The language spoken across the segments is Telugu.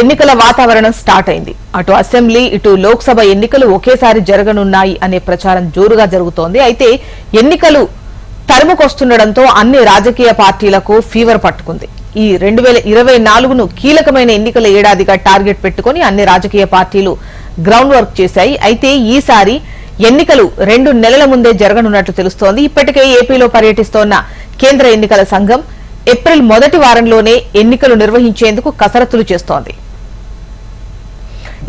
ఎన్నికల వాతావరణం స్టార్ట్ అయింది. అటు అసెంబ్లీ ఇటు లోక్సభ ఎన్నికలు ఒకేసారి జరగనున్నాయి అనే ప్రచారం జోరుగా జరుగుతోంది. అయితే ఎన్నికలు తరుముకొస్తుండటంతో అన్ని రాజకీయ పార్టీలకు ఫీవర్ పట్టుకుంది. ఈ రెండు వేల ఇరవై నాలుగును కీలకమైన ఎన్నికల ఏడాదిగా టార్గెట్ పెట్టుకుని అన్ని రాజకీయ పార్టీలు గ్రౌండ్ వర్క్ చేశాయి. అయితే ఈసారి ఎన్నికలు రెండు నెలల ముందే జరగనున్నట్లు తెలుస్తోంది. ఇప్పటికే ఏపీలో పర్యటిస్తోన్న కేంద్ర ఎన్నికల సంఘం ఏప్రిల్ మొదటి వారంలోనే ఎన్నికలు నిర్వహించేందుకు కసరత్తులు చేస్తోంది.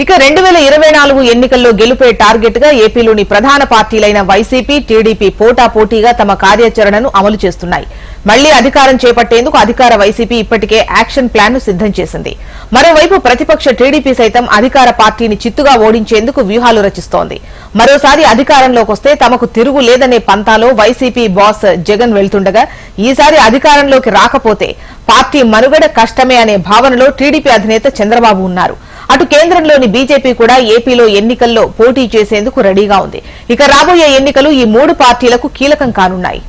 ఇక రెండు వేల ఇరవై నాలుగు ఎన్నికల్లో గెలుపే టార్గెట్గా ఏపీలోని ప్రధాన పార్టీలైన వైసీపీ టీడీపీ పోటాపోటీగా తమ కార్యాచరణను అమలు చేస్తున్నాయి. మళ్ళీ అధికారం చేపట్టేందుకు అధికార వైసీపీ ఇప్పటికే యాక్షన్ ప్లాన్ను సిద్దం చేసింది. మరోవైపు ప్రతిపక్ష టీడీపీ సైతం అధికార పార్టీని చిత్తుగా ఓడించేందుకు వ్యూహాలు రచిస్తోంది. మరోసారి అధికారంలోకి వస్తే తమకు తిరుగు లేదనే పంతాలో వైసీపీ బాస్ జగన్ వెళ్తుండగా ఈసారి అధికారంలోకి రాకపోతే పార్టీ మనుగడ కష్టమే అనే భావనలో టీడీపీ అధినేత చంద్రబాబు ఉన్నారు. అటు కేంద్రంలోని బీజేపీ కూడా ఏపీలో ఎన్నికల్లో పోటీ చేసేందుకు రెడీగా ఉంది. ఇక రాబోయే ఎన్నికలు ఈ మూడు పార్టీలకు కీలకం కానున్నాయి.